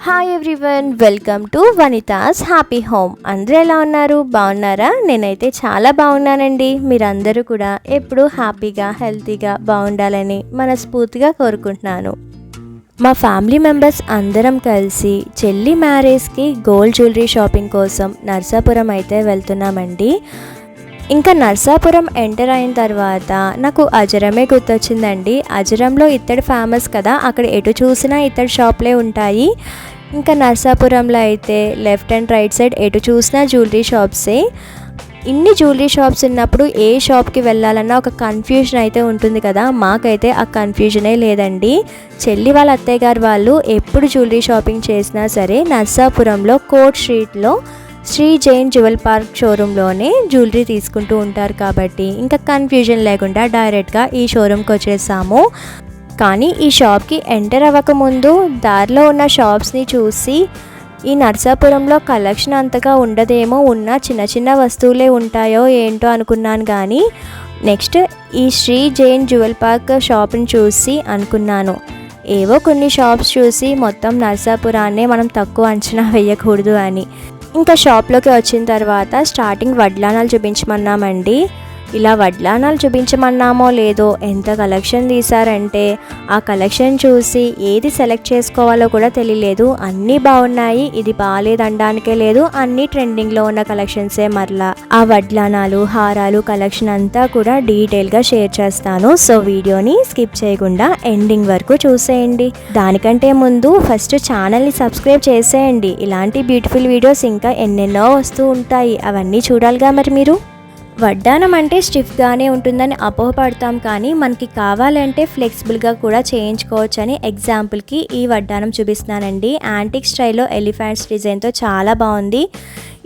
Hi everyone welcome to Vanitha's happy home అందరూ ఎలా ఉన్నారు? బాగున్నారా? నేనైతే చాలా బాగున్నానండి. మీరందరూ కూడా ఎప్పుడూ హ్యాపీగా హెల్తీగా బాగుండాలని మనస్ఫూర్తిగా కోరుకుంటున్నాను. మా ఫ్యామిలీ మెంబర్స్ అందరం కలిసి చెల్లి మ్యారేజ్కి గోల్డ్ జ్యువెలరీ షాపింగ్ కోసం నర్సాపురం అయితే వెళ్తున్నామండి. ఇంకా నర్సాపురం ఎంటర్ అయిన తర్వాత నాకు అజరమే గుర్తొచ్చిందండి. అజరంలో ఇత్తడి ఫేమస్ కదా అక్కడ ఎటు చూసినా ఇత్తడి షాప్లే ఉంటాయి. ఇంకా నర్సాపురంలో అయితే లెఫ్ట్ అండ్ రైట్ సైడ్ ఎటు చూసినా జ్యువెలరీ షాప్సే ఇన్ని జ్యువెలరీ షాప్స్ ఉన్నప్పుడు ఏ షాప్కి వెళ్ళాలన్నా ఒక కన్ఫ్యూజన్ అయితే ఉంటుంది కదా మాకైతే ఆ కన్ఫ్యూజనే లేదండి. చెల్లి వాళ్ళ అత్తయ్య గారు వాళ్ళు ఎప్పుడు జ్యువెలరీ షాపింగ్ చేసినా సరే నర్సాపురంలో కోట్ స్ట్రీట్లో శ్రీ జైన్ జ్యువెల్ పార్క్ షోరూంలోనే జ్యువెలరీ తీసుకుంటూ ఉంటారు కాబట్టి ఇంకా కన్ఫ్యూజన్ లేకుండా డైరెక్ట్గా ఈ షోరూమ్కి వచ్చేసాము. కానీ ఈ షాప్కి ఎంటర్ అవ్వకముందు దారిలో ఉన్న షాప్స్ని చూసి ఈ నర్సాపురంలో కలెక్షన్ అంతగా ఉండదేమో ఉన్న చిన్న చిన్న వస్తువులే ఉంటాయో ఏంటో అనుకున్నాను కానీ నెక్స్ట్ ఈ శ్రీ జైన్ జ్యువెల్ పార్క్ షాప్ని చూసి అనుకున్నాను. ఏవో కొన్ని షాప్స్ చూసి మొత్తం నర్సాపురాన్నే మనం తక్కువ అంచనా వేయకూడదు అని. ఇంకా షాప్లోకి వచ్చిన తర్వాత స్టార్టింగ్ వడ్లానాలు చూపించమన్నామండి. ఇలా వడ్లానాలు చూపించమన్నామో లేదో ఎంత కలెక్షన్ తీశారంటే ఆ కలెక్షన్ చూసి ఏది సెలెక్ట్ చేసుకోవాలో కూడా తెలియలేదు. అన్నీ బాగున్నాయి ఇది బాగాలేదనడానికే లేదు అన్నీ ట్రెండింగ్లో ఉన్న కలెక్షన్సే మరలా. ఆ వడ్లానాలు హారాలు కలెక్షన్ అంతా కూడా డీటెయిల్గా షేర్ చేస్తాను. సో వీడియోని స్కిప్ చేయకుండా ఎండింగ్ వరకు చూసేయండి. దానికంటే ముందు ఫస్ట్ ఛానల్ని సబ్స్క్రైబ్ చేసేయండి. ఇలాంటి బ్యూటిఫుల్ వీడియోస్ ఇంకా ఎన్నెన్నో వస్తూ ఉంటాయి. అవన్నీ చూడాలిగా మరి మీరు? వడ్డానం అంటే స్టిఫ్గానే ఉంటుందని అపోహపడతాం కానీ మనకి కావాలంటే ఫ్లెక్సిబుల్గా కూడా చేయించుకోవచ్చు అని ఎగ్జాంపుల్కి ఈ వడ్డానం చూపిస్తున్నానండి. యాంటిక్ స్టైల్లో ఎలిఫెంట్స్ డిజైన్తో చాలా బాగుంది.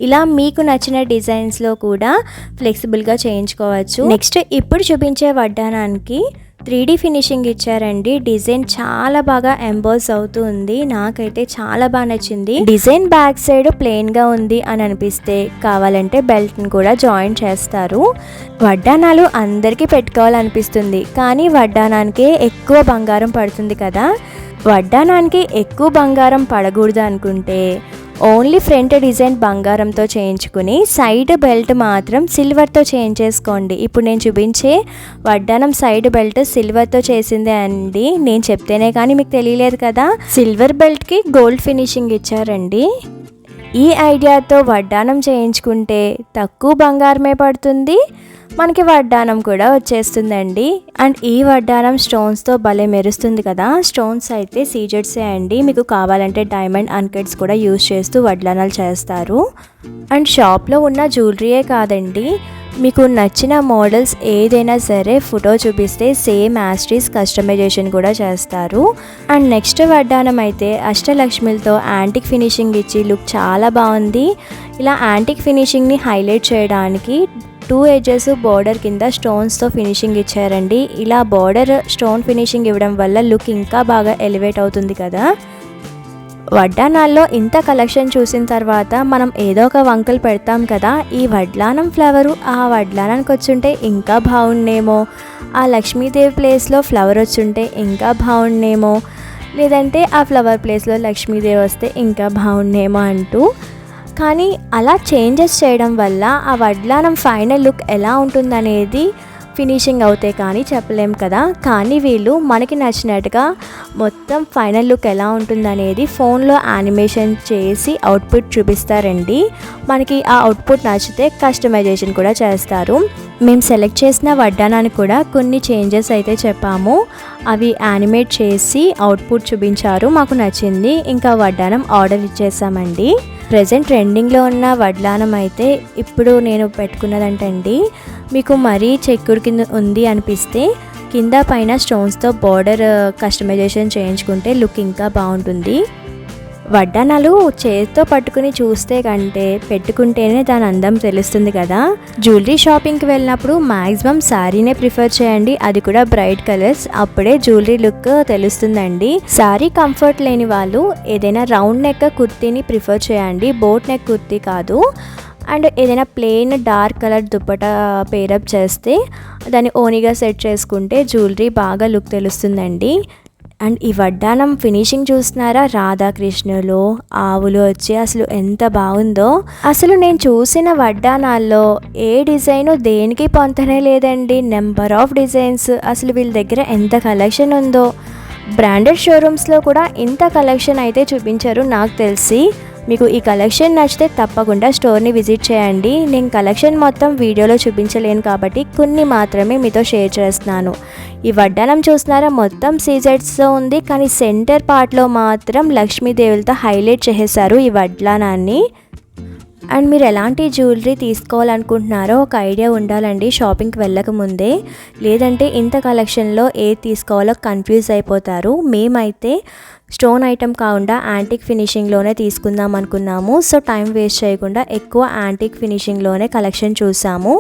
ఇలా మీకు నచ్చిన డిజైన్స్లో కూడా ఫ్లెక్సిబుల్గా చేయించుకోవచ్చు. నెక్స్ట్ ఇప్పుడు చూపించే వడ్డానానికి త్రీ డీ ఫినిషింగ్ ఇచ్చారండి. డిజైన్ చాలా బాగా ఎంబోస్ అవుతుంది. నాకైతే చాలా బాగా నచ్చింది. డిజైన్ బ్యాక్ సైడ్ ప్లెయిన్గా ఉంది అని అనిపిస్తే కావాలంటే బెల్ట్ని కూడా జాయిన్ చేస్తారు. వడ్డానాలు అందరికీ పెట్టుకోవాలనిపిస్తుంది. కానీ వడ్డానానికే ఎక్కువ బంగారం పడుతుంది కదా. వడ్డానానికి ఎక్కువ బంగారం పడకూడదు అనుకుంటే ఓన్లీ ఫ్రంట్ డిజైన్ బంగారంతో చేయించుకుని సైడ్ బెల్ట్ మాత్రం సిల్వర్తో చేయించేసుకోండి. ఇప్పుడు నేను చూపించే వడ్డానం సైడ్ బెల్ట్ సిల్వర్తో చేసిందే అండి. నేను చెప్తేనే కానీ మీకు తెలియలేదు కదా. సిల్వర్ బెల్ట్కి గోల్డ్ ఫినిషింగ్ ఇచ్చారండి. ఈ ఐడియాతో వడ్డానం చేయించుకుంటే తక్కువ బంగారమే పడుతుంది. మనకి వడ్డానం కూడా వచ్చేస్తుందండి. అండ్ ఈ వడ్డానం స్టోన్స్తో భలే మెరుస్తుంది కదా. స్టోన్స్ అయితే సీజెడ్సే అండి. మీకు కావాలంటే డైమండ్ అన్కెట్స్ కూడా యూజ్ చేస్తూ వడ్డానాలు చేస్తారు. అండ్ షాప్లో ఉన్న జ్యువెలరీయే కాదండి. మీకు నచ్చిన మోడల్స్ ఏదైనా సరే ఫోటో చూపిస్తే సేమ్ యాస్ట్రీస్ కస్టమైజేషన్ కూడా చేస్తారు. అండ్ నెక్స్ట్ వడ్డానం అయితే అష్టలక్ష్మిలతో యాంటిక్ ఫినిషింగ్ ఇచ్చి లుక్ చాలా బాగుంది. ఇలా యాంటిక్ ఫినిషింగ్ని హైలైట్ చేయడానికి టూ ఎడ్జెస్ బార్డర్ కింద స్టోన్స్తో ఫినిషింగ్ ఇచ్చారండి. ఇలా బార్డర్ స్టోన్ ఫినిషింగ్ ఇవ్వడం వల్ల లుక్ ఇంకా బాగా ఎలివేట్ అవుతుంది కదా. వడ్డానాల్లో ఇంత కలెక్షన్ చూసిన తర్వాత మనం ఏదో ఒక వంకలు పెడతాం కదా ఈ వడ్లానం ఫ్లవరు ఆ వడ్లానానికి వచ్చుంటే ఇంకా బాగుండేమో. ఆ లక్ష్మీదేవి ప్లేస్లో ఫ్లవర్ వచ్చుంటే ఇంకా బాగుండేమో. లేదంటే ఆ ఫ్లవర్ ప్లేస్లో లక్ష్మీదేవి వస్తే ఇంకా బాగుండేమో అంటూ కానీ అలా చేంజెస్ చేయడం వల్ల ఆ వడ్లానం ఫైనల్ లుక్ ఎలా ఉంటుందనేది ఫినిషింగ్ అవుతాయి కానీ చెప్పలేం కదా. కానీ వీళ్ళు మనకి నచ్చినట్టుగా మొత్తం ఫైనల్ లుక్ ఎలా ఉంటుందనేది ఫోన్లో యానిమేషన్ చేసి అవుట్పుట్ చూపిస్తారండి. మనకి ఆ అవుట్పుట్ నచ్చితే కస్టమైజేషన్ కూడా చేస్తారు. మేము సెలెక్ట్ చేసిన వడ్డానాన్ని కూడా కొన్ని చేంజెస్ అయితే చెప్పాము. అవి యానిమేట్ చేసి అవుట్పుట్ చూపించారు. మాకు నచ్చింది. ఇంకా వడ్డానం ఆర్డర్ ఇచ్చేసామండి. ప్రజెంట్ ట్రెండింగ్లో ఉన్న వడ్లానం అయితే ఇప్పుడు నేను పెట్టుకున్నదంటండి. మీకు మరీ చెక్కుడు కింద ఉంది అనిపిస్తే కింద పైన స్టోన్స్తో బార్డర్ కస్టమైజేషన్ చేయించుకుంటే లుక్ ఇంకా బాగుంటుంది. వడ్డానాలు చేతితో పట్టుకుని చూస్తే కంటే పెట్టుకుంటేనే దాని అందం తెలుస్తుంది కదా. జ్యువెలరీ షాపింగ్కి వెళ్ళినప్పుడు మ్యాక్సిమం శారీనే ప్రిఫర్ చేయండి. అది కూడా బ్రైట్ కలర్స్. అప్పుడే జ్యువెలరీ లుక్ తెలుస్తుందండి. శారీ కంఫర్ట్ లేని వాళ్ళు ఏదైనా రౌండ్ నెక్ కుర్తీని ప్రిఫర్ చేయండి. బోట్ నెక్ కుర్తీ కాదు. అండ్ ఏదైనా plain dark colour dupatta pair up చేస్తే దాన్ని ఓనిగా సెట్ చేసుకుంటే జ్యువెలరీ బాగా లుక్ తెలుస్తుందండి. అండ్ ఈ వడ్డానం ఫినిషింగ్ చూస్తున్నారా? రాధాకృష్ణులు ఆవులు వచ్చి అసలు ఎంత బాగుందో. అసలు నేను చూసిన వడ్డానాల్లో ఏ డిజైన్ దేనికి పొంతనే లేదండి. నెంబర్ ఆఫ్ డిజైన్స్ అసలు వీళ్ళ దగ్గర ఎంత కలెక్షన్ ఉందో. బ్రాండెడ్ షోరూమ్స్లో కూడా ఇంత కలెక్షన్ అయితే చూపించారు నాకు తెలిసి. మీకు ఈ కలెక్షన్ నచ్చితే తప్పకుండా స్టోర్ని విజిట్ చేయండి. నేను కలెక్షన్ మొత్తం వీడియోలో చూపించలేను కాబట్టి కొన్ని మాత్రమే మీతో షేర్ చేస్తున్నాను. ఈ వడ్డానం చూస్తున్నారా? మొత్తం సీజెడ్స్తో ఉంది. కానీ సెంటర్ పార్ట్లో మాత్రం లక్ష్మీదేవులతో హైలైట్ చేసేసారు ఈ వడ్లానాన్ని అండ్ మీరు ఎలాంటి జ్యువెలరీ తీసుకోవాలనుకుంటున్నారో ఒక ఐడియా ఉండాలండి షాపింగ్కి వెళ్ళకముందే లేదంటే ఇంత కలెక్షన్లో ఏది తీసుకోవాలో కన్ఫ్యూజ్ అయిపోతారు. మేమైతే స్టోన్ ఐటెం కాకుండా యాంటిక్ ఫినిషింగ్లోనే తీసుకుందాం అనుకున్నాము. సో టైం వేస్ట్ చేయకుండా ఎక్కువ యాంటిక్ ఫినిషింగ్లోనే కలెక్షన్ చూసాము.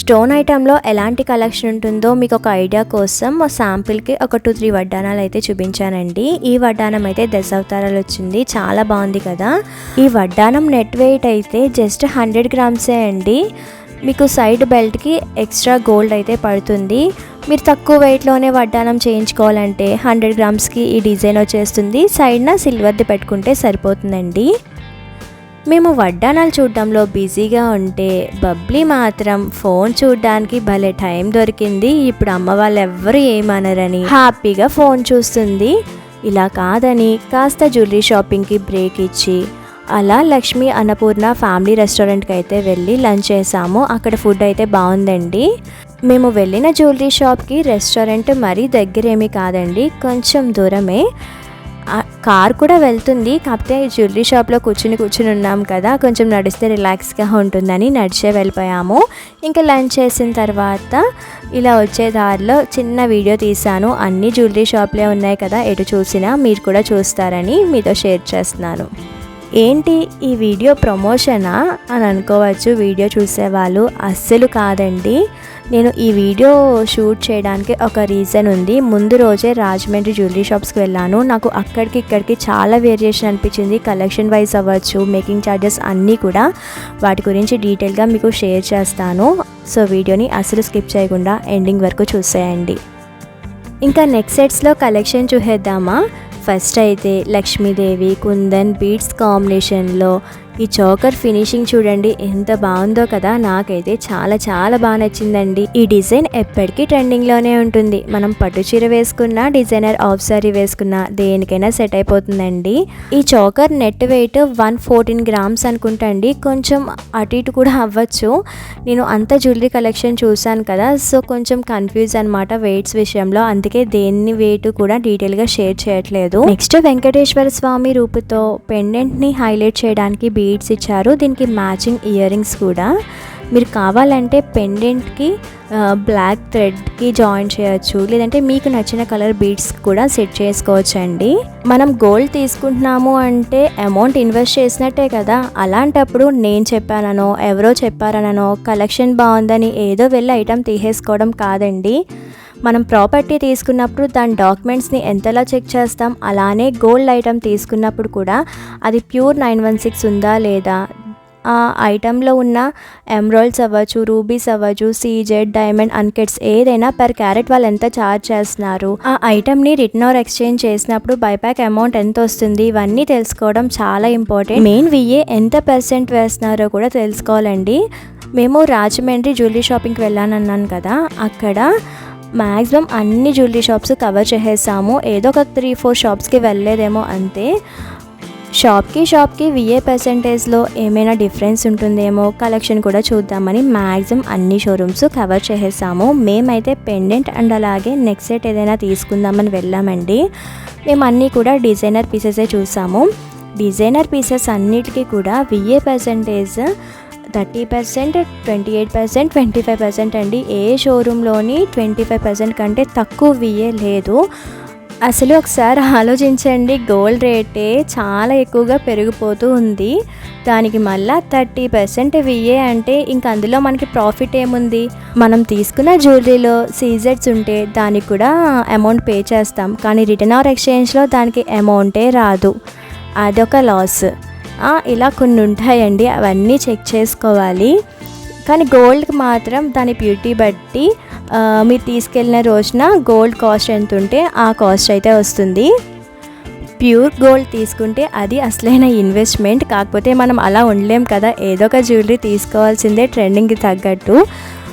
స్టోన్ ఐటెంలో ఎలాంటి కలెక్షన్ ఉంటుందో మీకు ఒక ఐడియా కోసం శాంపిల్కి ఒక టూ త్రీ వడ్డానాలు అయితే చూపించానండి. ఈ వడ్డానం అయితే దశావతారాలు వచ్చింది. చాలా బాగుంది కదా. ఈ వడ్డానం నెట్ వెయిట్ అయితే జస్ట్ హండ్రెడ్ గ్రామ్సే అండి. మీకు సైడ్ బెల్ట్కి ఎక్స్ట్రా గోల్డ్ అయితే పడుతుంది. మీరు తక్కువ వెయిట్లోనే వడ్డానం చేయించుకోవాలంటే హండ్రెడ్ గ్రామ్స్కి ఈ డిజైన్ వచ్చేస్తుంది. సైడ్న సిల్వర్ది పెట్టుకుంటే సరిపోతుందండి. మేము వడ్డానాలు చూడడంలో బిజీగా ఉంటే బబ్లీ మాత్రం ఫోన్ చూడడానికి భలే టైం దొరికింది. ఇప్పుడు అమ్మ వాళ్ళు ఎవ్వరు ఏమనరని హ్యాపీగా ఫోన్ చూస్తుంది. ఇలా కాదని కాస్త జ్యువెలరీ షాపింగ్కి బ్రేక్ ఇచ్చి అలా లక్ష్మి అన్నపూర్ణ ఫ్యామిలీ రెస్టారెంట్కి అయితే వెళ్ళి లంచ్ చేసాము. అక్కడ ఫుడ్ అయితే బాగుందండి. మేము వెళ్ళిన జ్యువెలరీ షాప్కి రెస్టారెంట్ మరీ దగ్గరేమీ కాదండి. కొంచెం దూరమే. కార్ కూడా వెళ్తుంది. కాకపోతే జ్యువెలరీ షాప్లో కూర్చుని కూర్చుని ఉన్నాం కదా. కొంచెం నడిస్తే రిలాక్స్గా ఉంటుందని నడిచే వెళ్ళిపోయాము. ఇంకా లంచ్ చేసిన తర్వాత ఇలా వచ్చే దారిలో చిన్న వీడియో తీశాను. అన్ని జ్యువెలరీ షాప్లే ఉన్నాయి కదా. ఎటు చూసినా మీరు కూడా చూస్తారని మీతో షేర్ చేస్తున్నాను. ఏంటి ఈ వీడియో ప్రమోషనా అని అనుకోవచ్చు. వీడియో చూసేవాళ్ళు అస్సలు కాదండి. నేను ఈ వీడియో షూట్ చేయడానికి ఒక రీజన్ ఉంది. ముందు రోజే రాజమండ్రి జ్యువెలరీ షాప్స్కి వెళ్ళాను. నాకు అక్కడికి ఇక్కడికి చాలా వేరియేషన్ అనిపించింది. కలెక్షన్ వైజ్ అవ్వచ్చు మేకింగ్ ఛార్జెస్ అన్నీ కూడా. వాటి గురించి డీటెయిల్గా మీకు షేర్ చేస్తాను. సో వీడియోని అసలు స్కిప్ చేయకుండా ఎండింగ్ వరకు చూసేయండి. ఇంకా నెక్స్ట్ సెట్స్లో కలెక్షన్ చూసేద్దామా? ఫస్ట్ అయితే లక్ష్మీదేవి కుందన్ బీడ్స్ కాంబినేషన్లో ఈ చోకర్ ఫినిషింగ్ చూడండి ఎంత బాగుందో కదా. నాకైతే చాలా చాలా బాగా నచ్చిందండి. ఈ డిజైన్ ఎప్పటికీ ట్రెండింగ్లోనే ఉంటుంది. మనం పట్టు చీర వేసుకున్నా డిజైనర్ ఆఫ్ సారీ వేసుకున్నా దేనికైనా సెట్ అయిపోతుందండి. ఈ choker net weight one fourteen grams అనుకుంటా అండి. కొంచెం అటు ఇటు కూడా అవ్వచ్చు. నేను అంత జ్యువెలరీ కలెక్షన్ చూశాను కదా సో కొంచెం కన్ఫ్యూజ్ అనమాట వెయిట్స్ విషయంలో. అందుకే దేన్ని వెయిట్ కూడా డీటెయిల్గా షేర్ చేయట్లేదు. నెక్స్ట్ వెంకటేశ్వర స్వామి రూపుతో పెండెంట్ని హైలైట్ చేయడానికి బీడ్స్ ఇచ్చారు. దీనికి మ్యాచింగ్ ఇయర్ రింగ్స్ కూడా. మీరు కావాలంటే పెండెంట్కి బ్లాక్ థ్రెడ్కి జాయిన్ చేయొచ్చు. లేదంటే మీకు నచ్చిన కలర్ బీడ్స్ కూడా సెట్ చేసుకోవచ్చు అండి మనం గోల్డ్ తీసుకుంటున్నాము అంటే అమౌంట్ ఇన్వెస్ట్ చేసినట్టే కదా. అలాంటప్పుడు నేను చెప్పాననో ఎవరో చెప్పారనో కలెక్షన్ బాగుందని ఏదో వెళ్ళి ఐటమ్ తీసేసుకోవడం కాదండి. మనం ప్రాపర్టీ తీసుకున్నప్పుడు దాని డాక్యుమెంట్స్ని ఎంతలా చెక్ చేస్తాం అలానే గోల్డ్ ఐటమ్ తీసుకున్నప్పుడు కూడా అది ప్యూర్ నైన్ వన్ సిక్స్ ఉందా లేదా? ఆ ఐటెంలో ఉన్న ఎమ్రాయిల్స్ అవ్వచ్చు రూబీస్ అవ్వచ్చు సీజెడ్ డైమండ్ అన్కెట్స్ ఏదైనా పర్ క్యారెట్ వాళ్ళు ఎంత ఛార్జ్ చేస్తున్నారు? ఆ ఐటెంని రిటర్న్ ఆర్ ఎక్స్చేంజ్ చేసినప్పుడు బైబ్యాక్ అమౌంట్ ఎంత వస్తుంది? ఇవన్నీ తెలుసుకోవడం చాలా ఇంపార్టెంట్. మెయిన్ విఏ ఎంత పర్సెంట్ వేస్తున్నారో కూడా తెలుసుకోవాలండి. మేము రాజమండ్రి జ్యువెలరీ షాపింగ్కి వెళ్ళానన్నాను కదా అక్కడ మ్యాక్సిమం అన్ని జ్యువెలరీ షాప్స్ కవర్ చేసేసాము. ఏదో ఒక త్రీ ఫోర్ షాప్స్కి వెళ్ళలేదేమో అంతే. షాప్కి షాప్కి విఏ పర్సెంటేజ్లో ఏమైనా డిఫరెన్స్ ఉంటుందేమో కలెక్షన్ కూడా చూద్దామని మ్యాక్సిమం అన్ని షోరూమ్స్ కవర్ చేసేసాము. మేమైతే పెండెంట్ అండ్ అలాగే నెక్స్ట్ సెట్ ఏదైనా తీసుకుందామని వెళ్ళామండి. మేము అన్నీ కూడా డిజైనర్ పీసెసే చూసాము. డిజైనర్ పీసెస్ అన్నిటికీ కూడా VA percentage thirty percent twenty eight percent twenty five percent అండి. ఏ షోరూంలోని ట్వంటీ ఫైవ్ పర్సెంట్ కంటే తక్కువ విఏ లేదు. అసలు ఒకసారి ఆలోచించండి గోల్డ్ రేటే చాలా ఎక్కువగా పెరిగిపోతూ ఉంది. దానికి మళ్ళా థర్టీ పర్సెంట్ విఏ అంటే ఇంక అందులో మనకి ప్రాఫిట్ ఏముంది? మనం తీసుకున్న జ్యువెలరీలో సీజెట్స్ ఉంటే దానికి కూడా అమౌంట్ పే చేస్తాం. కానీ రిటర్న్ ఆర్ ఎక్స్చేంజ్లో దానికి అమౌంటే రాదు. అదొక లాస్. ఇలా కొన్ని ఉంటాయండి అవన్నీ చెక్ చేసుకోవాలి. కానీ గోల్డ్కి మాత్రం దాని బ్యూటీ బట్టి మీరు తీసుకెళ్ళిన రోజున గోల్డ్ కాస్ట్ ఎంత ఉంటే ఆ కాస్ట్ అయితే వస్తుంది. ప్యూర్ గోల్డ్ తీసుకుంటే అది అసలైన ఇన్వెస్ట్మెంట్ కాకపోతే మనం అలా ఉండలేం కదా ఏదో ఒక జ్యువెలరీ తీసుకోవాల్సిందే ట్రెండింగ్కి తగ్గట్టు.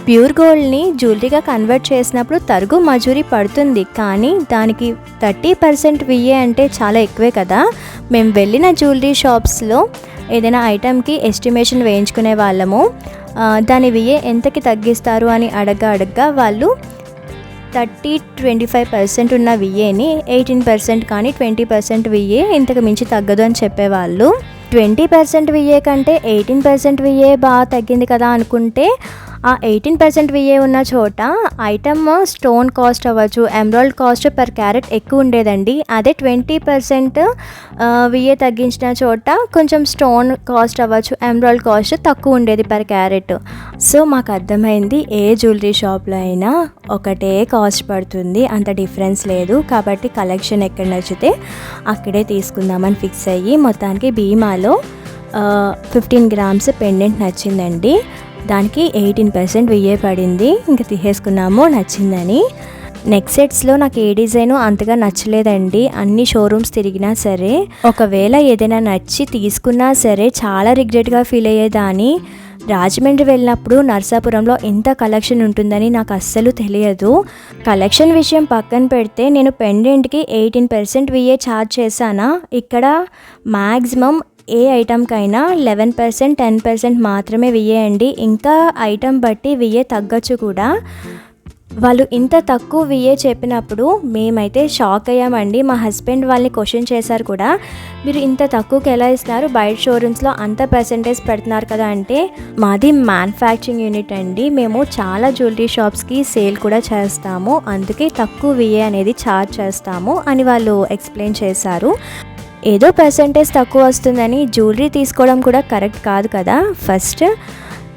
ప్యూర్ గోల్డ్ని జ్యువెలరీగా కన్వర్ట్ చేసినప్పుడు తరుగు మజూరీ పడుతుంది. కానీ దానికి థర్టీ పర్సెంట్ విఏ అంటే చాలా ఎక్కువే కదా. మేము వెళ్ళిన జ్యువెలరీ షాప్స్లో ఏదైనా ఐటెంకి ఎస్టిమేషన్ వేయించుకునే వాళ్ళము. దాని విఏ ఎంతకి తగ్గిస్తారు అని అడగ అడగ్గా వాళ్ళు థర్టీ ట్వంటీ ఫైవ్ పర్సెంట్ ఉన్న విఏని ఎయిటీన్ పర్సెంట్ కానీ ట్వంటీ పర్సెంట్ విఏ ఇంతకు మించి తగ్గదు అని చెప్పేవాళ్ళు. ట్వంటీ పర్సెంట్ విఏ కంటే ఎయిటీన్ పర్సెంట్ విఏ బాగా తగ్గింది కదా అనుకుంటే ఆ ఎయిటీన్ పర్సెంట్ విఏ ఉన్న చోట ఐటమ్ స్టోన్ కాస్ట్ అవ్వచ్చు ఎమరాల్డ్ కాస్ట్ పర్ క్యారెట్ ఎక్కువ ఉండేదండి. అదే ట్వంటీ పర్సెంట్ విఏ తగ్గించిన చోట కొంచెం స్టోన్ కాస్ట్ అవ్వచ్చు ఎమరాల్డ్ కాస్ట్ తక్కువ ఉండేది పర్ క్యారెట్ సో మాకు అర్థమైంది ఏ జ్యువెలరీ షాప్లో అయినా ఒకటే కాస్ట్ పడుతుంది అంత డిఫరెన్స్ లేదు. కాబట్టి కలెక్షన్ ఎక్కడ నచ్చితే అక్కడే తీసుకుందామని ఫిక్స్ అయ్యి మొత్తానికి భీమాలో ఫిఫ్టీన్ గ్రామ్స్ పెండెంట్ నచ్చిందండి. దానికి ఎయిటీన్ పర్సెంట్ వెయ్యే పడింది. ఇంకా తీసేసుకున్నాము నచ్చిందని. నెక్ సెట్స్లో నాకు ఏ డిజైను అంతగా నచ్చలేదండి. అన్ని షోరూమ్స్ తిరిగినా సరే ఒకవేళ ఏదైనా నచ్చి తీసుకున్నా సరే చాలా రిగ్రెట్గా ఫీల్ అయ్యేదాన్ని. రాజమండ్రి వెళ్ళినప్పుడు నర్సాపురంలో ఎంత కలెక్షన్ ఉంటుందని నాకు అస్సలు తెలియదు. కలెక్షన్ విషయం పక్కన పెడితే నేను పెండెంట్కి ఎయిటీన్ పర్సెంట్ విఏ ఛార్జ్ చేశానా? ఇక్కడ మ్యాక్సిమం ఏ ఐటెంకైనా లెవెన్ పర్సెంట్ టెన్ పర్సెంట్ మాత్రమే వియ్యేయండి ఇంకా ఐటమ్ బట్టి వియ్యే తగ్గచ్చు కూడా. వాళ్ళు ఇంత తక్కువ విఏ చెప్పినప్పుడు మేమైతే షాక్ అయ్యామండి. మా హస్బెండ్ వాళ్ళని క్వశ్చన్ చేశారు కూడా. మీరు ఇంత తక్కువకి ఎలా ఇస్తున్నారు? బయట షోరూమ్స్లో అంత పర్సంటేజ్ పెడుతున్నారు కదా అంటే మాది మ్యానుఫ్యాక్చరింగ్ యూనిట్ అండి. మేము చాలా జ్యువెలరీ షాప్స్కి సేల్ కూడా చేస్తాము. అందుకే తక్కువ విఏ అనేది ఛార్జ్ చేస్తాము అని వాళ్ళు ఎక్స్ప్లెయిన్ చేశారు. ఏదో పర్సంటేజ్ తక్కువ వస్తుందని జ్యువెలరీ తీసుకోవడం కూడా కరెక్ట్ కాదు కదా. ఫస్ట్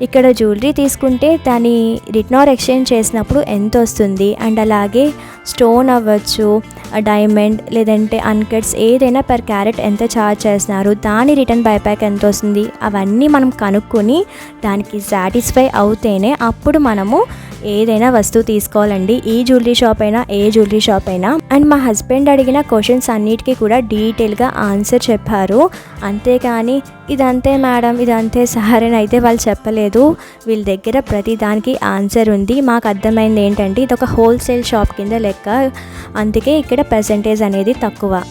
ఇక్కడ జ్యువెలరీ తీసుకుంటే దాని రిటర్న్ ఆర్ ఎక్స్చేంజ్ చేసినప్పుడు ఎంత వస్తుంది? అండ్ అలాగే స్టోన్ అవ్వచ్చు డైమండ్ లేదంటే అన్కట్స్ ఏదైనా పర్ క్యారెట్ ఎంత ఛార్జ్ చేస్తున్నారు? దాని రిటర్న్ బైప్యాక్ ఎంత వస్తుంది? అవన్నీ మనం కనుక్కొని దానికి సాటిస్ఫై అవుతేనే అప్పుడు మనము ఏదైనా వస్తువు తీసుకోవాలండి. ఈ జ్యువెలరీ షాప్ అయినా ఏ జ్యువెలరీ షాప్ అయినా. అండ్ మా హస్బెండ్ అడిగిన క్వశ్చన్స్ అన్నిటికీ కూడా డీటెయిల్గా ఆన్సర్ చెప్పారు. అంతేకాని ఇదంతే మేడం ఇదంతే సార్ అని అయితే వాళ్ళు చెప్పలేదు. వీళ్ళ దగ్గర ప్రతి దానికి ఆన్సర్ ఉంది. మాకు అర్థమైంది ఏంటంటే ఇది ఒక హోల్సేల్ షాప్ కింద లెక్క. అందుకే ఇక్కడ పర్సంటేజ్ అనేది తక్కువ.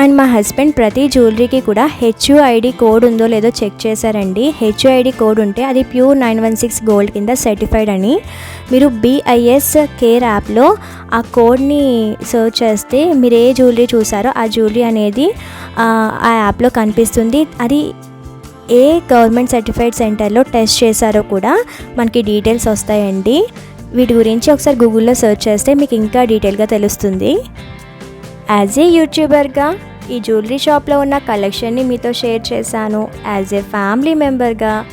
అండ్ మా హస్బెండ్ ప్రతి జ్యువెలరీకి కూడా హెచ్యుఐడి కోడ్ ఉందో లేదో చెక్ చేశారండి. హెచ్యుఐడి కోడ్ ఉంటే అది pure nine one six gold కింద సర్టిఫైడ్ అని. మీరు బిఐఎస్ కేర్ యాప్లో ఆ కోడ్ని సర్చ్ చేస్తే మీరు ఏ జ్యువెలరీ చూసారో ఆ జ్యువెలరీ అనేది ఆ ఆ యాప్లో కనిపిస్తుంది. అది ఏ గవర్నమెంట్ సర్టిఫైడ్ సెంటర్లో టెస్ట్ చేశారో కూడా మనకి డీటెయిల్స్ వస్తాయండి. వీటి గురించి ఒకసారి గూగుల్లో సెర్చ్ చేస్తే మీకు ఇంకా డీటెయిల్గా తెలుస్తుంది. యాజ్ ఏ యూట్యూబర్గా ఈ జ్యువెలరీ షాప్లో ఉన్న కలెక్షన్ని మీతో షేర్ చేశాను. యాజ్ ఏ ఫ్యామిలీ మెంబర్గా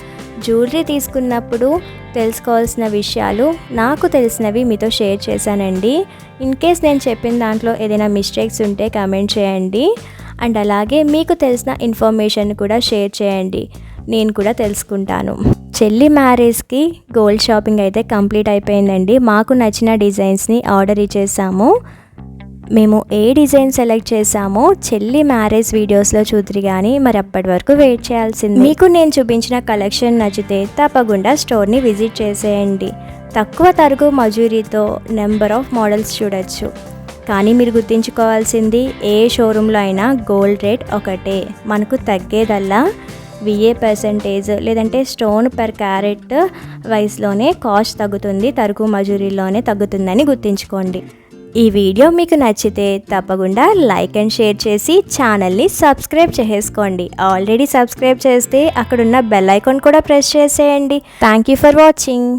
జ్యువెలరీ తీసుకున్నప్పుడు తెలుసుకోవాల్సిన విషయాలు నాకు తెలిసినవి మీతో షేర్ చేశానండి. ఇన్ కేస్ నేను చెప్పిన దాంట్లో ఏదైనా మిస్టేక్స్ ఉంటే కమెంట్ చేయండి. అండ్ అలాగే మీకు తెలిసిన ఇన్ఫర్మేషన్ కూడా షేర్ చేయండి. నేను కూడా తెలుసుకుంటాను. చెల్లి మ్యారేజ్కి గోల్డ్ షాపింగ్ అయితే కంప్లీట్ అయిపోయిందండి. మాకు నచ్చిన డిజైన్స్ని ఆర్డర్ ఇచ్చేసాము. మేము ఏ డిజైన్ సెలెక్ట్ చేసామో చెల్లి మ్యారేజ్ వీడియోస్లో చూద్దరు కానీ మరి అప్పటి వరకు వెయిట్ చేయాల్సింది. మీకు నేను చూపించిన కలెక్షన్ నచ్చితే తప్పకుండా స్టోర్ని విజిట్ చేసేయండి. తక్కువ తరుగు మజూరీతో నెంబర్ ఆఫ్ మోడల్స్ చూడొచ్చు. కానీ మీరు గుర్తుంచుకోవాల్సింది ఏ షోరూంలో అయినా గోల్డ్ రేట్ ఒకటే. మనకు తగ్గేదల్లా విఏ పర్సంటేజ్ లేదంటే స్టోన్ పర్ క్యారెట్ వైస్లోనే కాస్ట్ తగ్గుతుంది తరుగు మజూరీలోనే తగ్గుతుందని గుర్తుంచుకోండి. ఈ వీడియో మీకు నచ్చితే తప్పకుండా లైక్ అండ్ షేర్ చేసి ఛానల్ని సబ్స్క్రైబ్ చేసుకోండి. ఆల్రెడీ సబ్స్క్రైబ్ చేస్తే అక్కడున్న బెల్ ఐకాన్ కూడా ప్రెస్ చేసేయండి. Thank you for watching